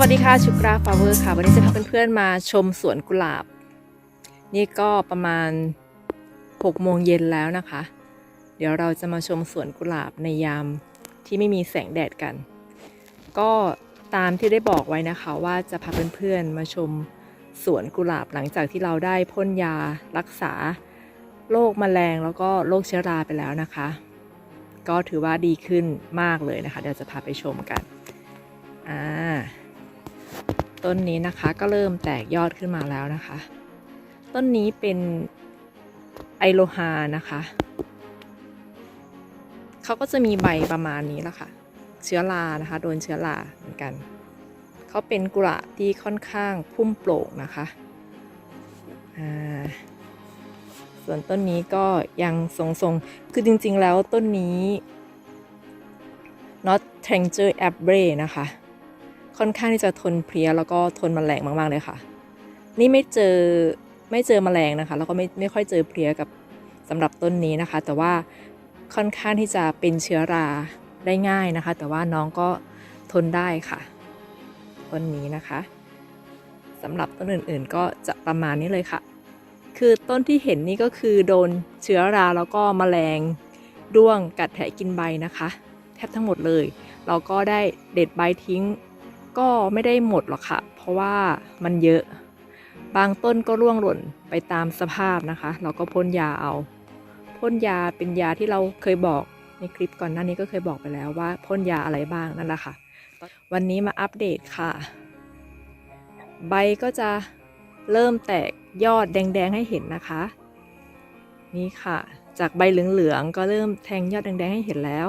วัสดีค่ะชุกราฟลาเวอร์ค่ะ วันนี้จะพาเพื่อนๆมาชมสวนกุหลาบ นี่ก็ประมาณ6โมงเย็นแล้วนะคะ เดี๋ยวเราจะมาชมสวนกุหลาบในยามที่ไม่มีแสงแดดกัน ก็ตามที่ได้บอกไว้นะคะว่าจะพาเพื่อนๆมาชมสวนกุหลาบหลังจากที่เราได้พ่นยารักษาโรคแมลงแล้วก็โรคเชื้อราไปแล้วนะคะ ก็ถือว่าดีขึ้นมากเลยนะคะ เดี๋ยวจะพาไปชมกันอ่า ต้นนี้นะคะ ก็เริ่มแตกยอดขึ้นมาแล้วนะคะ ต้นนี้เป็นไอโลฮานะคะเขาก็จะมีใบประมาณนี้แล้วค่ะ เชื้อรานะคะ โดนเชื้อราเหมือนกันเขาเป็นกุหลาบที่ค่อนข้างพุ่มโปร่งนะคะส่วนต้นนี้ก็ยังทรงๆ คือจริงๆแล้วต้นนี้ not t a n g e r a b r e นะคะ ค่อนข้างที่จะทนเพลี้ยแล้วก็ทนแมลงมากๆเลยค่ะ นี่ไม่เจอไม่เจอแมลงนะคะ แล้วก็ไม่ไม่ค่อยเจอเพลี้ยกับสำหรับต้นนี้นะคะ แต่ว่าค่อนข้างที่จะเป็นเชื้อราได้ง่ายนะคะ แต่ว่าน้องก็ทนได้ค่ะ ต้นนี้นะคะสำหรับต้นอื่นๆ ก็จะประมาณนี้เลยค่ะ คือต้นที่เห็นนี่ก็คือโดนเชื้อราแล้วก็แมลงด้วงกัดแทะกินใบนะคะ แทบทั้งหมดเลย เราก็ได้เด็ดใบทิ้ง ก็ไม่ได้หมดหรอกค่ะ เพราะว่ามันเยอะ บางต้นก็ร่วงหล่นไปตามสภาพนะคะ เราก็พ่นยาเอา พ่นยาเป็นยาที่เราเคยบอกในคลิปก่อนหน้านี้ก็เคยบอกไปแล้วว่าพ่นยาอะไรบ้างนั่นแหละค่ะ วันนี้มาอัปเดตค่ะ ใบก็จะเริ่มแตกยอดแดงๆให้เห็นนะคะ นี่ค่ะ จากใบเหลืองๆก็เริ่มแทงยอดแดงๆให้เห็นแล้ว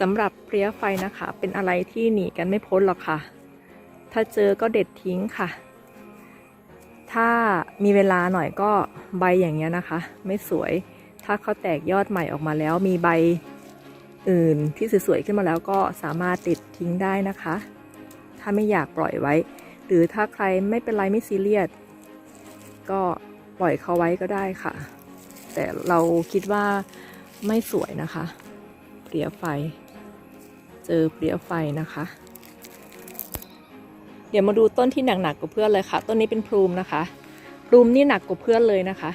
สำหรับเพลี้ยไฟนะคะ เป็นอะไรที่หนีกันไม่พ้นหรอกค่ะ ถ้าเจอก็เด็ดทิ้งค่ะ ถ้ามีเวลาหน่อยก็ใบอย่างเงี้ยนะคะ ไม่สวย ถ้าเขาแตกยอดใหม่ออกมาแล้วมีใบอื่นที่สวยๆขึ้นมาแล้วก็สามารถติดทิ้งได้นะคะ ถ้าไม่อยากปล่อยไว้ หรือถ้าใครไม่เป็นไรไม่ซีเรียสก็ปล่อยเขาไว้ก็ได้ค่ะ แต่เราคิดว่าไม่สวยนะคะ เปลี่ยไฟ เจอเปลี่ยไฟนะคะ ดี๋ยวมาดูต้นที่หนักๆกว่าเพื่อนเลยค่ะ ต้นนี้เป็นพลูมนะคะ พลูมนี่หนักกว่าเพื่อนเลยนะคะ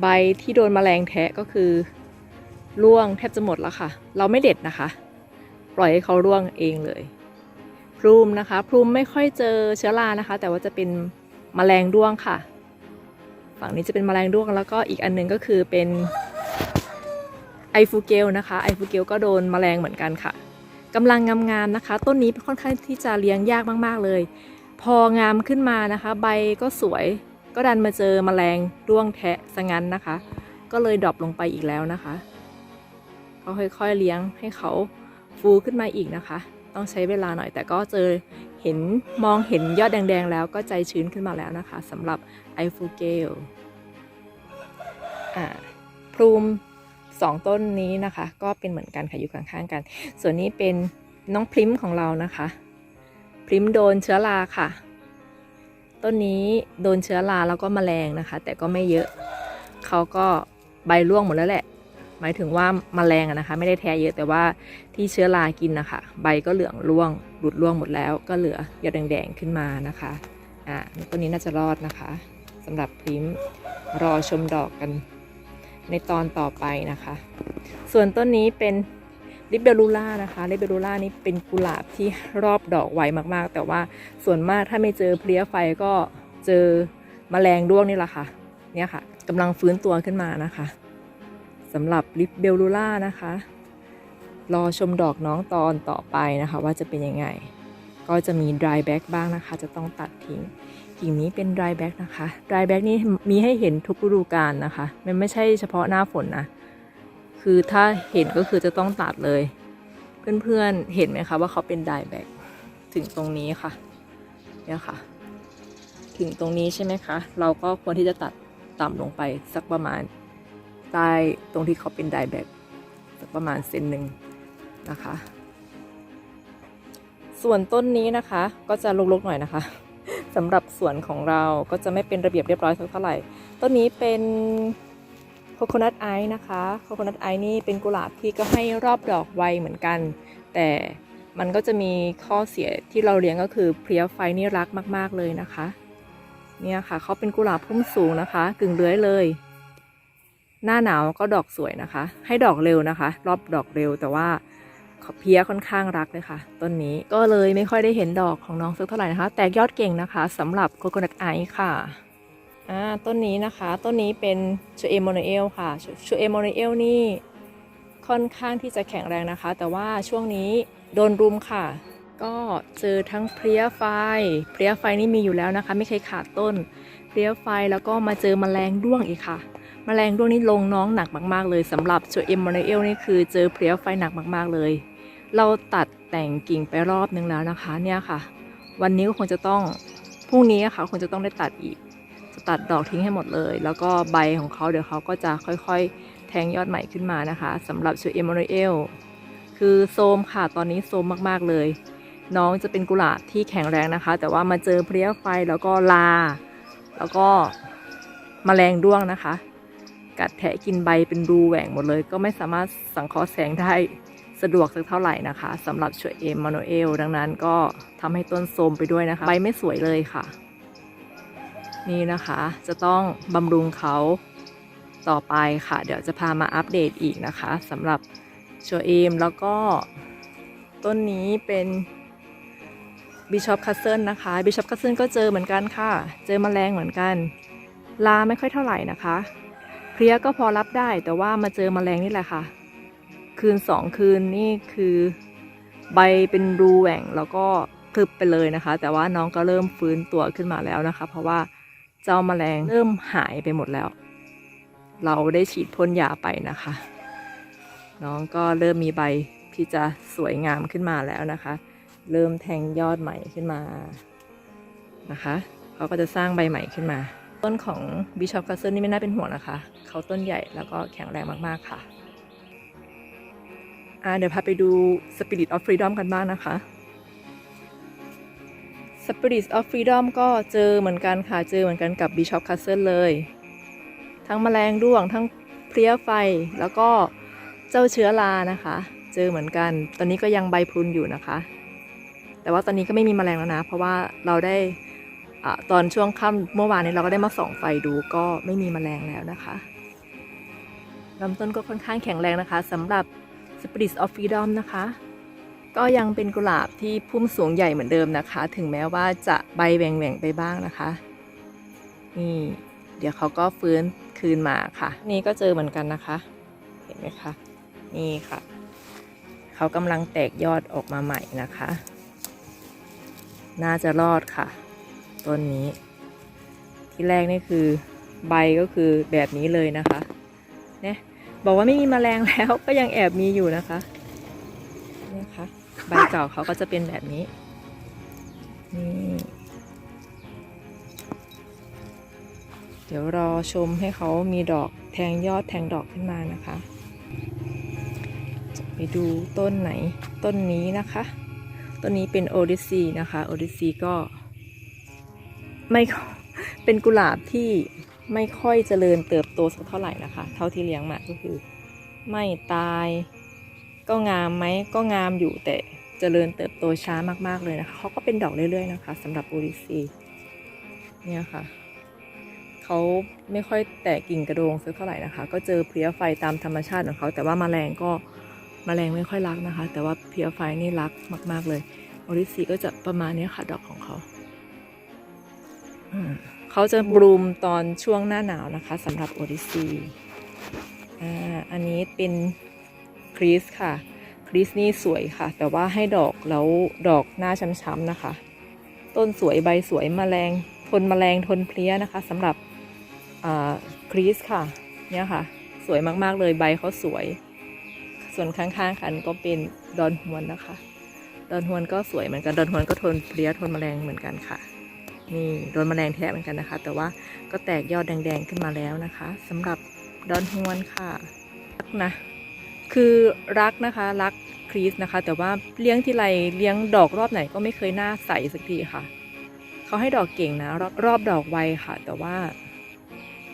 ใบที่โดนแมลงแทะก็คือร่วงแทบจะหมดแล้วค่ะ เราไม่เด็ดนะคะ ปล่อยให้เขาร่วงเองเลย พลูมนะคะ พลูมไม่ค่อยเจอเชื้อรานะคะ แต่ว่าจะเป็นแมลงด้วงค่ะ ฝั่งนี้จะเป็นแมลงด้วงแล้วก็อีกอันหนึงก็คือเป็นไอฟูเกลนะคะ ไอฟูเกลก็โดนแมลงเหมือนกันค่ะ กำลังงามๆนะคะ ต้นนี้ค่อนข้างที่จะเลี้ยงยากมากๆเลย พองามขึ้นมานะคะ ใบก็สวยก็ดันมาเจอแมลงด้วงแทะซะงั้นนะคะ ก็เลยดรอปลงไปอีกแล้วนะคะก็ค่อยๆเลี้ยงให้เขาฟูขึ้นมาอีกนะคะ ต้องใช้เวลาหน่อยแต่ก็เจอเห็นมองเห็นยอดแดงๆแล้วก็ใจชื้นขึ้นมาแล้วนะคะสำหรับไอฟูเกลอ่าพลูม สองต้นนี้นะคะ ก็เป็นเหมือนกันค่ะอยู่ข้างๆกัน ส่วนนี้เป็นน้องพริมของเรานะคะ พริมโดนเชื้อราค่ะ ต้นนี้โดนเชื้อราแล้วก็แมลงนะคะ แต่ก็ไม่เยอะเขาก็ใบร่วงหมดแล้วแหละ หมายถึงว่าแมลงนะคะ ไม่ได้แท้เยอะแต่ว่าที่เชื้อรากินนะคะใบก็เหลืองร่วงหลุดร่วงหมดแล้ว ก็เหลือยอดแดงๆขึ้นมานะคะอ่าต้นนี้น่าจะรอดนะคะสำหรับพริมรอชมดอกกัน ในตอนต่อไปนะคะ ส่วนต้นนี้เป็นลิเบรูล่านะคะลิเบรูล่านี้เป็นกุหลาบที่รอบดอกไวมากๆ แต่ว่าส่วนมากถ้าไม่เจอเพลี้ยไฟก็เจอแมลงด้วงนี่แหละค่ะ เนี่ยค่ะกำลังฟื้นตัวขึ้นมานะคะสำหรับลิเบรูล่านะคะ รอชมดอกน้องตอนต่อไปนะคะ ว่าจะเป็นยังไง ก็จะมี dry back บ้างนะคะ จะต้องตัดทิ้ง กิ่งนี้เป็น dry back นะคะ dry back นี้มีให้เห็นทุกฤดูกาลนะคะ มันไม่ใช่เฉพาะหน้าฝนนะ คือถ้าเห็นก็คือจะต้องตัดเลย เพื่อนๆเห็นไหมคะว่าเขาเป็น dry back ถึงตรงนี้ค่ะ เนี่ยค่ะ ถึงตรงนี้ใช่ไหมคะ เราก็ควรที่จะตัดต่ำลงไปสักประมาณใต้ตรงที่เขาเป็น dry back สักประมาณเซนหนึ่งนะคะ ส่วนต้นนี้นะคะก็จะลกๆหน่อยนะคะ สำหรับสวนของเราก็จะไม่เป็นระเบียบเรียบร้อยสักเท่าไหร่ ต้นนี้เป็นโคโคนัทไอซ์นะคะ โคโคนัทไอซ์นี่เป็นกุหลาบที่ก็ให้รอบดอกไวเหมือนกัน แต่มันก็จะมีข้อเสียที่เราเลี้ยงก็คือเพลียไฟนี่รักมาก ๆ เลยนะคะ เนี่ยค่ะเขาเป็นกุหลาบพุ่มสูงนะคะ กึ่งเลื้อยเลย หน้าหนาวก็ดอกสวยนะคะ ให้ดอกเร็วนะคะ รอบดอกเร็วแต่ว่า เพี้ยค่อนข้างรักเลยค่ะ ต้นนี้ก็เลยไม่ค่อยได้เห็นดอกของน้องสักเท่าไหร่นะคะ แตกยอดเก่งนะคะสำหรับโคโคนัทไอค่ะอ่าต้นนี้นะคะ ต้นนี้เป็นชูเอโมโนเอลค่ะชูเอโมโนเอลนี่ค่อนข้างที่จะแข็งแรงนะคะ แต่ว่าช่วงนี้โดนรุมค่ะ ก็เจอทั้งเพลี้ยไฟ เพลี้ยไฟนี่มีอยู่แล้วนะคะ ไม่เคยขาดต้น เพลี้ยไฟแล้วก็มาเจอมแมลงด้วงอีกค่ะแมลงด้วงนี่ลงน้องหนักมาก ๆ เลยสำหรับโจเอมมอนเอลนี่คือเจอเพลี้ยไฟหนักมาก ๆ เลย เราตัดแต่งกิ่งไปรอบนึงแล้วนะคะเนี่ยค่ะ วันนี้ก็คงจะต้องพรุ่งนี้อะค่ะคงจะต้องได้ตัดอีก จะตัดดอกทิ้งให้หมดเลย แล้วก็ใบของเขาเดี๋ยวเขาก็จะค่อยๆ แทงยอดใหม่ขึ้นมานะคะสำหรับโจเอมมอนเอลคือโซมค่ะตอนนี้โซมมากๆเลย น้องจะเป็นกุหลาบที่แข็งแรงนะคะ แต่ว่ามาเจอเพลี้ยไฟแล้วก็ลา แล้วก็มแมลงด้วงนะคะ กัดแทะกินใบเป็นรูแหว่งหมดเลย ก็ไม่สามารถสังเคราะห์แสงได้ สะดวกสักเท่าไหร่นะคะสำหรับชวเอมมาโนเอลดังนั้นก็ทำให้ต้นโทรมไปด้วยนะคะ ใบไม่สวยเลยค่ะ นี่นะคะจะต้องบำรุงเขาต่อไปค่ะ เดี๋ยวจะพามาอัปเดตอีกนะคะสำหรับชวเอมแล้วก็ต้นนี้เป็นบิชอปคัสเซิลนะคะบิชอปคัสเซิลก็เจอเหมือนกันค่ะ เจอมแมลงเหมือนกัน ลาไม่ค่อยเท่าไหร่นะคะ เพลียก็พอรับได้แต่ว่ามาเจอมแมลงนี่แหละค่ะ คืนสองคืนนี่คือใบเป็นรูแหว่งแล้วก็พลึบไปเลยนะคะ แต่ว่าน้องก็เริ่มฟื้นตัวขึ้นมาแล้วนะคะ เพราะว่าเจ้าแมลงเริ่มหายไปหมดแล้ว เราได้ฉีดพ่นยาไปนะคะ น้องก็เริ่มมีใบที่จะสวยงามขึ้นมาแล้วนะคะ เริ่มแทงยอดใหม่ขึ้นมานะคะเขาก็จะสร้างใบใหม่ขึ้นมา ต้นของบิชอป c ัสเซิลนี่ไม่น่าเป็นห่วงนะคะ เขาต้นใหญ่แล้วก็แข็งแรงมากๆค่ะ อ่าเดี๋ยวพาไปดู Spirit of Freedom กันบ้างนะคะ Spirit of Freedom ก็เจอเหมือนกันค่ะ เจอเหมือนกันกับ Bishop Castle เลย ทั้งแมลงด้วงทั้งเพลี้ยไฟแล้วก็เจ้าเชื้อรานะคะ เจอเหมือนกัน ตอนนี้ก็ยังใบพุนอยู่นะคะ แต่ว่าตอนนี้ก็ไม่มีแมลงแล้วนะ เพราะว่าเราได้อตอนช่วงค่ำเมื่อวานนี้เราก็ได้มาส่องไฟดูก็ไม่มีแมลงแล้วนะคะลำต้นก็ค่อนข้างแข็งแรงนะคะสำหรับ Spirit of Freedom นะคะ ก็ยังเป็นกุหลาบที่พุ่มสูงใหญ่เหมือนเดิมนะคะ ถึงแม้ว่าจะใบแหว่งๆไปบ้างนะคะ นี่ เดี๋ยวเขาก็ฟื้นคืนมาค่ะ นี่ก็เจอเหมือนกันนะคะ เห็นไหมคะ นี่ค่ะ เขากำลังแตกยอดออกมาใหม่นะคะ น่าจะรอดค่ะ ต้นนี้ ที่แรกนี่คือใบก็คือแบบนี้เลยนะคะ เนี่ย บอกว่าไม่มีแมลงแล้วก็ยังแอบมีอยู่นะคะเนี่ยค่ะใบเก่าเขาก็จะเป็นแบบนี้นี่เดี๋ยวรอชมให้เขามีดอกแทงยอดแทงดอกขึ้นมานะคะจะไปดูต้นไหนต้นนี้นะคะ ต้นนี้เป็นโอดิซีนะคะโอดิซีก็ไม่เป็นกุหลาบที่ ไม่ค่อยเจริญเติบโตสักเท่าไหร่นะคะ เท่าที่เลี้ยงมาก็คือ ไม่ตาย ก็งามไหมก็งามอยู่แต่เจริญเติบโตช้ามากๆเลยนะคะเขาก็เป็นดอกเรื่อยๆนะคะสำหรับโอริซีเนี่ยค่ะเขาไม่ค่อยแตกกิ่งกระโดงสักเท่าไหร่นะคะ ก็เจอเพลี้ยไฟตามธรรมชาติของเขา แต่ว่ามาแมลงก็มแมลงไม่ค่อยรักนะคะ แต่ว่าเพลี้ยไฟนี่รักมาก ๆ เลยโอริซีก็จะประมาณนี้ค่ะดอกของเขาอืม เขาจะบลูมตอนช่วงหน้าหนาวนะคะสำหรับโอดิซีอ่าอันนี้เป็นคริสค่ะ คริสนี่สวยค่ะ แต่ว่าให้ดอกแล้วดอกหน้าช้ำๆนะคะ ต้นสวยใบสวยมแมลง ทนมแมลงทนเพลี้ยนะคะสำหรับอ่าคริสค่ะ เนี่ยค่ะ สวยมากๆเลยใบเขาสวย ส่วนข้างๆกันก็เป็นดอนฮวนนะคะ ดอนฮวนก็สวยเหมือนกัน ดอนฮวนก็ทนเพลี้ยทนมแมลงเหมือนกันค่ะ นี่โดนแมลงแทะเหมือนกันนะคะ แต่ว่าก็แตกยอดแดงๆขึ้นมาแล้วนะคะสำหรับดอนฮวนค่ะรักนะ คือรักนะคะรักครีสนะคะ แต่ว่าเลี้ยงที่ไรเลี้ยงดอกรอบไหนก็ไม่เคยหน้าใสสักทีค่ะเขาให้ดอกเก่งนะรอบรอบดอกไวค่ะ แต่ว่า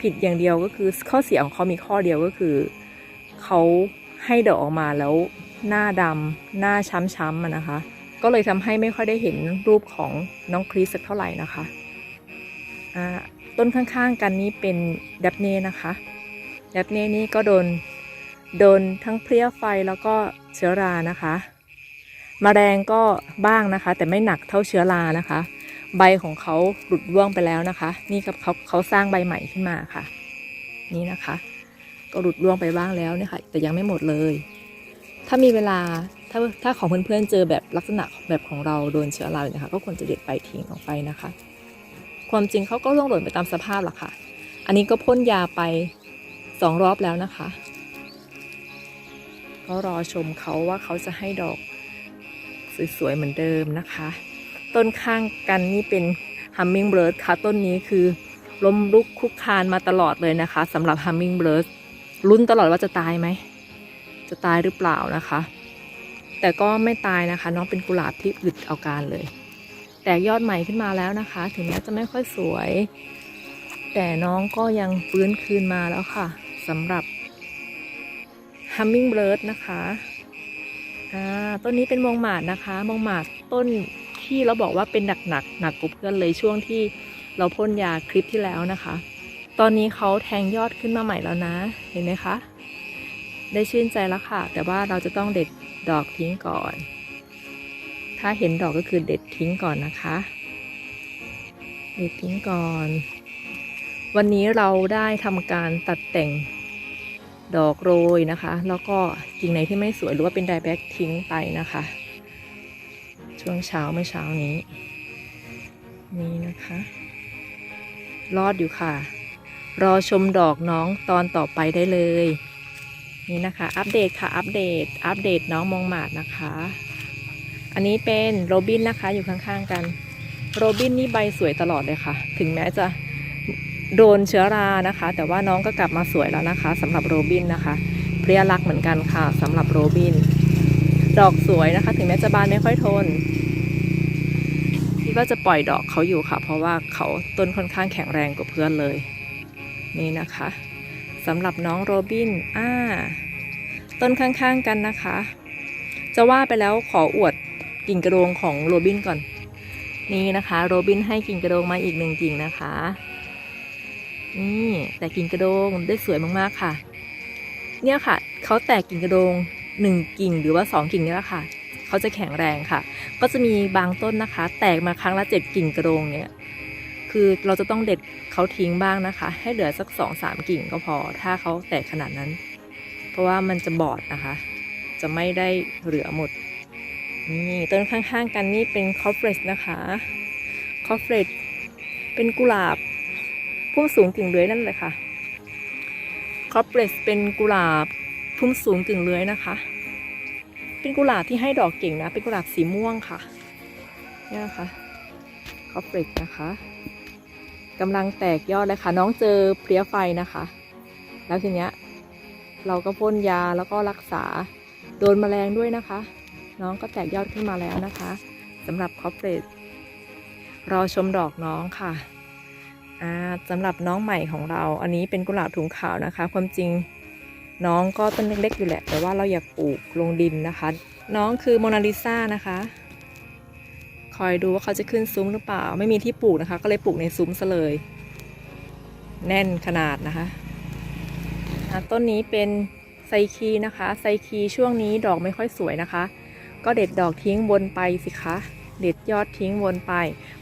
ผิดอย่างเดียวก็คือข้อเสียของเขามีข้อเดียวก็คือเขาให้ดอกออกมาแล้วหน้าดำหน้าช้ำๆนะคะ ก็เลยทำให้ไม่ค่อยได้เห็นรูปของน้องคริสสักเท่าไหร่นะคะต้นข้างๆกันนี้เป็นดับเน่นะคะดับเน่นี่ก็โดนโดนทั้งเพลี้ยไฟแล้วก็เชื้อรานะคะมแมลงก็บ้างนะคะ แต่ไม่หนักเท่าเชื้อรานะคะ ใบของเขาหลุดร่วงไปแล้วนะคะ นี่กับเขาเขาสร้างใบใหม่ขึ้นมาค่ะ นี่นะคะ ก็หลุดร่วงไปบ้างแล้วเนี่ยค่ะแต่ยังไม่หมดเลย ถ้ามีเวลา ถ้าถ้าของเพื่อนๆเจอแบบลักษณะแบบของเราโดนเชื้อราเนี่ยนะคะก็ควรจะเด็ดใบทิ้งออกไปนะคะ ความจริงเขาก็ร่วงหล่นไปตามสภาพแหละค่ะ อันนี้ก็พ่นยาไปสองรอบแล้วนะคะ ก็รอชมเขาว่าเขาจะให้ดอกสวยๆเหมือนเดิมนะคะ ต้นข้างกันนี่เป็น Hummingbird ค่ะต้นนี้คือล้มลุกคุกคานมาตลอดเลยนะคะสำหรับ Hummingbird ลุ้นตลอดว่าจะตายไหม จะตายหรือเปล่านะคะ แต่ก็ไม่ตายนะคะ น้องเป็นกุหลาบที่อึดเอาการเลย แตกยอดใหม่ขึ้นมาแล้วนะคะ ถึงแม้จะไม่ค่อยสวย แต่น้องก็ยังฟื้นคืนมาแล้วค่ะสำหรับ Hummingbird นะคะอ่าต้นนี้เป็นมงหมาดนะคะมงหมาดต้นที่เราบอกว่าเป็นหนักหนักหนักกว่าเพื่อนเลยช่วงที่เราพ่นยาคลิปที่แล้วนะคะ ตอนนี้เขาแทงยอดขึ้นมาใหม่แล้วนะ เห็นไหมคะ ได้ชื่นใจแล้วค่ะ แต่ว่าเราจะต้องเด็ด ดอกทิ้งก่อน ถ้าเห็นดอกก็คือเด็ดทิ้งก่อนนะคะ เด็ดทิ้งก่อน วันนี้เราได้ทำการตัดแต่งดอกโรยนะคะ แล้วก็กิ่งไหนที่ไม่สวยหรือว่าเป็นไดแบ็กทิ้งไปนะคะ ช่วงเช้าเมื่อเช้านี้ นี่นะคะ รอดอยู่ค่ะ รอชมดอกน้องตอนต่อไปได้เลย นี่นะคะอัปเดตค่ะอัปเดต อัปเดตน้องมองหมาดนะคะ อันนี้เป็นโรบินนะคะอยู่ข้างๆกัน โรบินนี่ใบสวยตลอดเลยค่ะ ถึงแม้จะโดนเชื้อรานะคะ แต่ว่าน้องก็กลับมาสวยแล้วนะคะสำหรับโรบินนะคะเพรียรักเหมือนกันค่ะสำหรับโรบิน ดอกสวยนะคะ ถึงแม้จะบานไม่ค่อยทนคิดว่าจะปล่อยดอกเขาอยู่ค่ะ เพราะว่าเขาต้นค่อนข้างแข็งแรงกว่าเพื่อนเลย นี่นะคะ สำหรับน้องโรบินอ่าต้นข้างๆกันนะคะ จะว่าไปแล้วขออวดกิ่งกระโดงของโรบินก่อน นี่นะคะโรบินให้กิ่งกระโดงมาอีกหนึ่งกิ่งนะคะ นี่แต่กิ่งกระโดงได้สวยมากๆค่ะ เนี่ยค่ะเขาแตกกิ่งกระโดงหนึ่งกิ่งหรือว่าสองกิ่งนี่แหละค่ะเขาจะแข็งแรงค่ะ ก็จะมีบางต้นนะคะ แตกมาครั้งละเจ็ดกิ่งกระโดงเนี่ย คือเราจะต้องเด็ดเขาทิ้งบ้างนะคะ ให้เหลือสักสองสามกิ่งก็พอ ถ้าเขาแตกขนาดนั้น เพราะว่ามันจะบอดนะคะ จะไม่ได้เหลือหมด นี่ต้นข้างๆกันนี่เป็นคอฟเฟรชนะคะคอฟเฟรชเป็นกุหลาบพุ่มสูงกิ่งเลื้อยนั่นเลยค่ะคอฟเฟรชเป็นกุหลาบพุ่มสูงกิ่งเลื้อยนะคะ เป็นกุหลาบที่ให้ดอกเก่งนะ เป็นกุหลาบสีม่วงค่ะนี่นะคะคอฟเฟรชนะคะ กำลังแตกยอดเลยค่ะ น้องเจอเพลี้ยไฟนะคะ แล้วทีเนี้ยเราก็พ่นยาแล้วก็รักษาโดนแมลงด้วยนะคะ น้องก็แตกยอดขึ้นมาแล้วนะคะสำหรับคอฟเฟรตรอชมดอกน้องค่ะสำหรับน้องใหม่ของเรา อันนี้เป็นกุหลาบถุงขาวนะคะ ความจริงน้องก็ต้นเล็กๆอยู่แหละ แต่ว่าเราอยากปลูกลงดินนะคะ น้องคือโมนาลิซานะคะ อยดูว่าเขาจะขึ้นซุ้มหรือเปล่า ไม่มีที่ปลูกนะคะ ก็เลยปลูกในซุ้มซะเลย แน่นขนาดนะคะต้นนี้เป็นไซคีนะคะ ไซคีช่วงนี้ดอกไม่ค่อยสวยนะคะ ก็เด็ดดอกทิ้งวนไปสิคะ เด็ดยอดทิ้งวนไป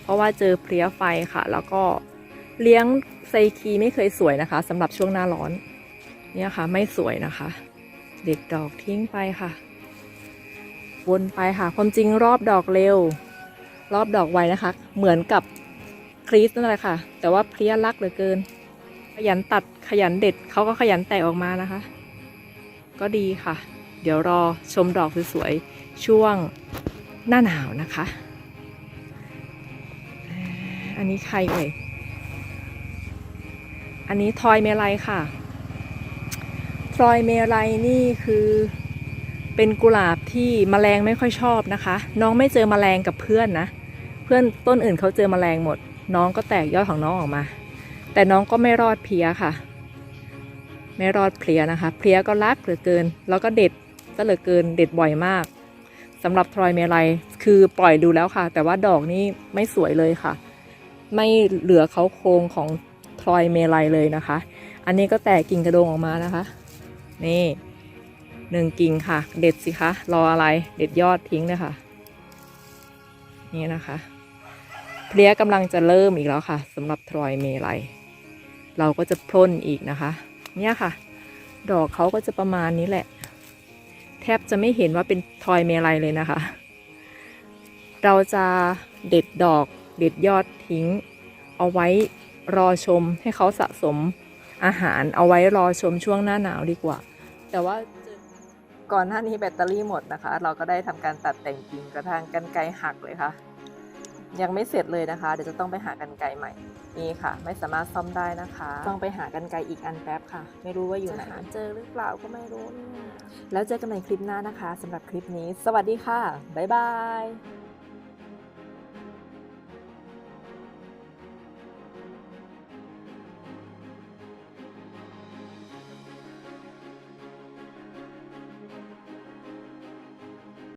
เพราะว่าเจอเพลี้ยไฟค่ะ แล้วก็เลี้ยงไซคีไม่เคยสวยนะคะสำหรับช่วงหน้าร้อน เนี่ยค่ะไม่สวยนะคะ เด็ดดอกทิ้งไปค่ะ วนไปค่ะความจริงรอบดอกเร็ว รอบดอกไวนะคะ เหมือนกับคริสนั่นแหละค่ะ แต่ว่าเพลี้ยรักเหลือเกิน ขยันตัดขยันเด็ดเขาก็ขยันแตกออกมานะคะ ก็ดีค่ะ เดี๋ยวรอชมดอกสวยๆช่วงหน้าหนาวนะคะ อันนี้ใครเอ่ยอันนี้ทอยเมลัยค่ะทรอยเมลัยนี่คือเป็นกุหลาบที่แมลงไม่ค่อยชอบนะคะ น้องไม่เจอแมลงกับเพื่อนนะ พื่อนต้นอื่นเขาเจอแมลงหมด น้องก็แตกยอดของน้องออกมา แต่น้องก็ไม่รอดเพลียค่ะ ไม่รอดเพลียนะคะ เพลียก็รักเหลือเกิน แล้วก็เด็ดก็เหลือเกินเด็ดบ่อยมากสำหรับทรอยเมลัยคือปล่อยดูแล้วค่ะ แต่ว่าดอกนี่ไม่สวยเลยค่ะ ไม่เหลือเขาโครงของทรอยเมลัยเลยนะคะ อันนี้ก็แตกกิ่งกระโดงออกมานะคะ นี่หนึ่งกิ่งค่ะ เด็ดสิคะ รออะไร เด็ดยอดทิ้งเลยค่ะ นี่นะคะ เพลี้ยกำลังจะเริ่มอีกแล้วค่ะสำหรับทรอยเมลัยเราก็จะพ่นอีกนะคะ เนี่ยค่ะ ดอกเขาก็จะประมาณนี้แหละ แทบจะไม่เห็นว่าเป็นทรอยเมลัยเลยนะคะ เราจะเด็ดดอกเด็ดยอดทิ้ง เอาไว้รอชมให้เขาสะสมอาหารเอาไว้รอชมช่วงหน้าหนาวดีกว่า แต่ว่าก่อนหน้านี้แบตเตอรี่หมดนะคะ เราก็ได้ทำการตัดแต่งกิ่งกระทางกันไกรหักเลยค่ะ ยังไม่เสร็จเลยนะคะ เดี๋ยวจะต้องไปหากันไกรใหม่ นี่ค่ะ ไม่สามารถซ่อมได้นะคะ ต้องไปหากันไกรอีกอันแป๊บค่ะ ไม่รู้ว่าอยู่ไหนเจอหรือเปล่าก็ไม่รู้เนี่ยแล้วเจอกันใหม่คลิปหน้านะคะสำหรับคลิปนี้ สวัสดีค่ะบ๊ายบาย